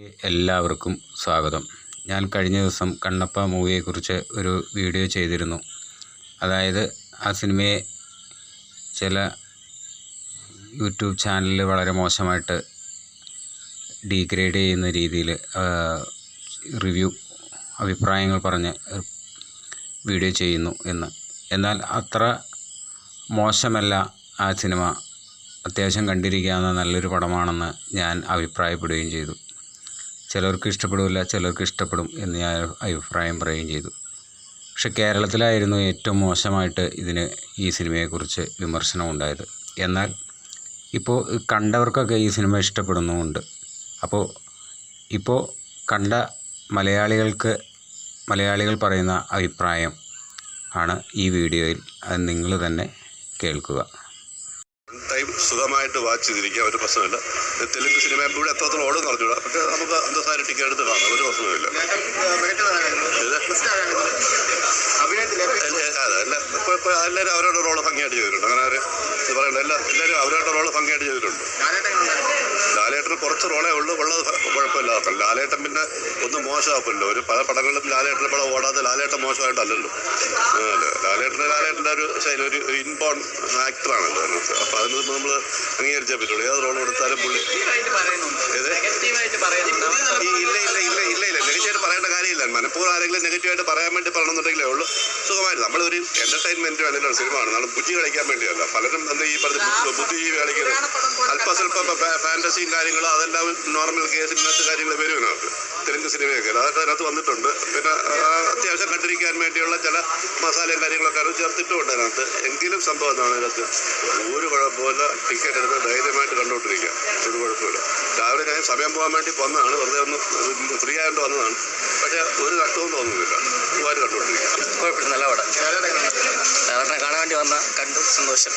എല്ലാവർക്കും സ്വാഗതം. ഞാൻ കഴിഞ്ഞ ദിവസം കണ്ണപ്പ മൂവിയെക്കുറിച്ച് ഒരു വീഡിയോ ചെയ്തിരുന്നു. അതായത് ആ സിനിമയെ ചില യൂട്യൂബ് ചാനലിൽ വളരെ മോശമായിട്ട് ഡീഗ്രേഡ് ചെയ്യുന്ന രീതിയിൽ റിവ്യൂ അഭിപ്രായങ്ങൾ പറഞ്ഞ് വീഡിയോ ചെയ്യുന്നു എന്ന്. എന്നാൽ അത്ര മോശമല്ല ആ സിനിമ. അത്യാവശ്യം കണ്ടിരിക്കാവുന്ന നല്ലൊരു പടമാണെന്ന് ഞാൻ അഭിപ്രായപ്പെടുകയും ചെയ്തു. ചിലർക്ക് ഇഷ്ടപ്പെടില്ല ചിലർക്ക് ഇഷ്ടപ്പെടും എന്ന് ഞാൻ അഭിപ്രായം പറയുകയും ചെയ്തു. പക്ഷെ കേരളത്തിലായിരുന്നു ഏറ്റവും മോശമായിട്ട് ഇതിന് ഈ സിനിമയെക്കുറിച്ച് വിമർശനം ഉണ്ടായത് എന്നാൽ ഇപ്പോൾ കണ്ടവർക്കൊക്കെ ഈ സിനിമ ഇഷ്ടപ്പെടുന്നുമുണ്ട്. അപ്പോൾ ഇപ്പോൾ കണ്ട മലയാളികൾക്ക് മലയാളികൾ പറയുന്ന അഭിപ്രായം ആണ് ഈ വീഡിയോയിൽ. അത് നിങ്ങൾ തന്നെ കേൾക്കുക. ടൈം സുഖമായിട്ട് വാച്ച് ചെയ്തിരിക്കുക ഒരു പ്രശ്നമില്ല. തെലുങ്ക് സിനിമ ഇവിടെ എത്രത്തോളം ഓടും അറിഞ്ഞൂടാ പക്ഷെ നമുക്ക് അന്തസ്സായ ടിക്കറ്റ് എടുത്ത് കാണാം. ഒരു പ്രശ്നമില്ല എല്ലാവരും അവരുടെ റോൾ ഭംഗിയായിട്ട് ചെയ്തിട്ടുണ്ട്. അങ്ങനെ പറയണ്ട. എല്ലാ എല്ലാവരും അവരുടെ റോൾ ഭംഗിയായിട്ട് ചെയ്തിട്ടുണ്ട്. ലാലേട്ടന് കുറച്ച് റോളേ ഉള്ളൂ. ഉള്ളത് കുഴപ്പമില്ലാത്ത ലാലേട്ടൻ പിന്നെ ഒന്നും മോശമാക്കുമല്ലോ ഒരു പല പടങ്ങളിലും ലാലേട്ടൻ പടം ഓടാതെ ലാലേട്ടൻ മോശമായിട്ടല്ലല്ലോ. ലാലേട്ടന്റെ ലാലേട്ടന്റെ ഒരു ശൈലി ഒരു ഇൻബോൺ ആക്ടറാണല്ലോ അപ്പോൾ അതിന് നമ്മൾ അംഗീകരിച്ചേ പറ്റുള്ളൂ ഏത് റോൾ കൊടുത്താലും പുള്ളി ഇല്ല ഇല്ല ഇല്ല ഇല്ല ഇല്ല. നെഗറ്റീവായിട്ട് പറയേണ്ട കാര്യമില്ല. മനഃപൂർവം ആരെങ്കിലും നെഗറ്റീവായിട്ട് പറയാൻ വേണ്ടി പറയണമെന്നുണ്ടെങ്കിലേ ഉള്ളൂ. സുഖമായിട്ട് നമ്മളൊരു എന്റർടൈൻമെന്റ് വേണ്ടിയുള്ള സിനിമയാണ് നമ്മൾ ബുദ്ധി കളിക്കാൻ വേണ്ടിയല്ല. പലരും എന്താ ഈ പറഞ്ഞ ബുദ്ധി- ബുദ്ധിജീവി കളിക്കുന്നത് അല്പസ്വല്പം ഫാന്റസിയും കാര്യങ്ങളും അതെല്ലാം നോർമൽ കേസിനകത്ത് ഇന്നത്തെ കാര്യങ്ങൾ വരും ഇതിനകത്ത്. തെലുങ്ക് സിനിമയൊക്കെ അതൊക്കെ അതിനകത്ത് വന്നിട്ടുണ്ട്. പിന്നെ അത്യാവശ്യം കണ്ടിരിക്കാൻ വേണ്ടിയുള്ള ചില മസാലയും കാര്യങ്ങളൊക്കെ അത് ചേർത്തിട്ടുമുണ്ട് അതിനകത്ത്. എങ്കിലും സംഭവം എന്താണ് അതിനകത്ത് ഒരു കുഴപ്പമില്ല. ടിക്കറ്റ് എടുത്ത് ധൈര്യമായിട്ട് കണ്ടുകൊണ്ടിരിക്കുക ഒരു കുഴപ്പമില്ല. രാവിലെ ഞാൻ സമയം പോകാൻ വേണ്ടി വന്നതാണ്. വെറുതെ ഒന്ന് ഫ്രീ ആയതുകൊണ്ട് വന്നതാണ്. പക്ഷേ ഒരു നഷ്ടവും തോന്നുന്നില്ല. കുഴപ്പമില്ല നല്ല പടം. ലാലേട്ടനെ കാണാൻ വേണ്ടി വന്ന കണ്ടു സന്തോഷം.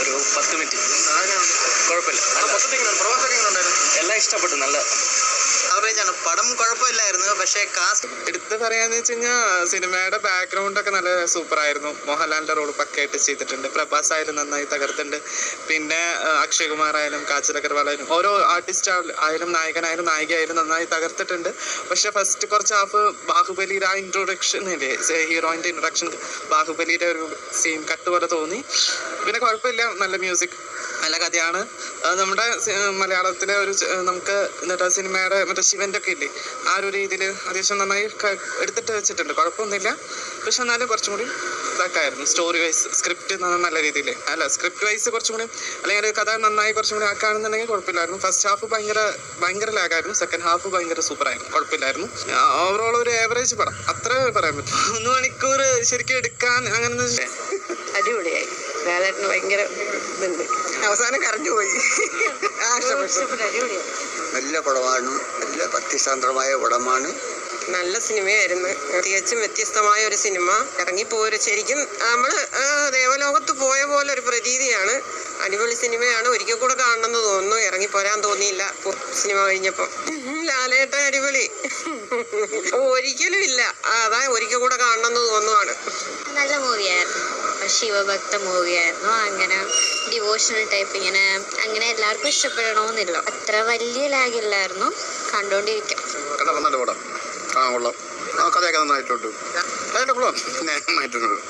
ഒരു പത്ത് മിനിറ്റ്. കുഴപ്പമില്ല. എല്ലാം ഇഷ്ടപ്പെട്ടു. നല്ല ആവറേജ് ആണ്. പടം കുഴപ്പമില്ലായിരുന്നു. പക്ഷേ കാസ്റ്റ് എടുത്ത് പറയാന്ന് വെച്ച് കഴിഞ്ഞാൽ സിനിമയുടെ ബാക്ക്ഗ്രൗണ്ട് ഒക്കെ നല്ല സൂപ്പർ ആയിരുന്നു. മോഹൻലാലിന്റെ റോൾ പക്കയായിട്ട് ചെയ്തിട്ടുണ്ട്. പ്രഭാസ് ആയാലും നന്നായി തകർത്തിട്ടുണ്ട്. പിന്നെ അക്ഷയ്കുമാർ അക്ഷയ് കുമാർ ആയാലും കാജൽ അഗർവാൾ ആയാലും ഓരോ ആർട്ടിസ്റ്റ് ആയാലും നായകനായാലും നായികയായാലും നന്നായി തകർത്തിട്ടുണ്ട്. പക്ഷെ ഫസ്റ്റ് കുറച്ച് ഹാഫ് ബാഹുബലിയുടെ ആ ഇൻട്രൊഡക്ഷൻ ഇല്ലേ ഹീറോയിന്റെ ഇൻട്രൊഡക്ഷൻ ബാഹുബലിയുടെ ഒരു സീൻ കട്ട് പോലെ തോന്നി. പിന്നെ കുഴപ്പമില്ല. നല്ല മ്യൂസിക് നല്ല കഥയാണ്. നമ്മുടെ മലയാളത്തിലെ ഒരു നമുക്ക് എന്നിട്ട് സിനിമയുടെ മറ്റേ ശിവന്റെ ഒക്കെ ഇല്ലേ? ആ ഒരു രീതിയിൽ അത്യാവശ്യം നന്നായി എടുത്തിട്ട് വെച്ചിട്ടുണ്ട്. കുഴപ്പമൊന്നുമില്ല. പക്ഷെ എന്നാലും കുറച്ചും കൂടി ഇതാക്കായിരുന്നു. സ്റ്റോറി വൈസ് സ്ക്രിപ്റ്റ് നല്ല രീതിയിൽ അല്ല സ്ക്രിപ്റ്റ് വൈസ് കുറച്ചും കൂടി അല്ലെങ്കിൽ കഥ നന്നായി കുറച്ചും കൂടി ആക്കുകയാണെന്നുണ്ടെങ്കിൽ കുഴപ്പമില്ലായിരുന്നു. ഫസ്റ്റ് ഹാഫ് ഭയങ്കര ഭയങ്കര ലാഗായിരുന്നു സെക്കൻഡ് ഹാഫ് ഭയങ്കര സൂപ്പർ ആയിരുന്നു. കുഴപ്പമില്ലായിരുന്നു. ഓവറോൾ ഒരു ഏവറേജ് പടം അത്ര പറയാൻ പറ്റും. മൂന്ന് മണിക്കൂർ ശരിക്കും എടുക്കാൻ അങ്ങനെ ലാലേട്ടന് ഭയങ്കര ഇതുണ്ട്. അവസാനം കറഞ്ഞു പോയി. ആ ഇഷ്ടപ്പെട്ടു. നല്ല പടമാണ്. നല്ല ഭക്തിസാന്ദ്രമായ പടമാണ്. നല്ല സിനിമയായിരുന്നു. തികച്ചും വ്യത്യസ്തമായ ഒരു സിനിമ. ഇറങ്ങിപ്പോരു ശരിക്കും നമ്മൾ ദേവലോകത്ത് പോയ പോലെ ഒരു പ്രതീതിയാണ്. അടിപൊളി സിനിമയാണ്. ഒരിക്കൽ കൂടെ കാണണമെന്ന് തോന്നുന്നു. ഇറങ്ങി പോരാൻ തോന്നിയില്ല. പോ- സിനിമ കഴിഞ്ഞപ്പോൾ ലാലേട്ട അടിപൊളി. ഒരിക്കലും ഇല്ല. അതാ ഒരിക്കൽ കൂടെ കാണണമെന്ന് തോന്നുവാണ്. നല്ല മൂവിയായിരുന്നു. ശിവഭക്ത മൂവിയായിരുന്നു. അങ്ങനെ ഡിവോഷണൽ ടൈപ്പ് ഇങ്ങനെ അങ്ങനെ എല്ലാവർക്കും ഇഷ്ടപ്പെടണമെന്നില്ല അത്ര വലിയ ലാഗില്ലായിരുന്നു കണ്ടോണ്ടിരിക്കാം. കണ്ടപ്പോൾ നല്ല പടം ആ കൊള്ളാം ആ കഥയൊക്കെ നന്നായിട്ടുണ്ട്. അതിന്റെ കൊള്ളാം നന്നായിട്ടുണ്ട്.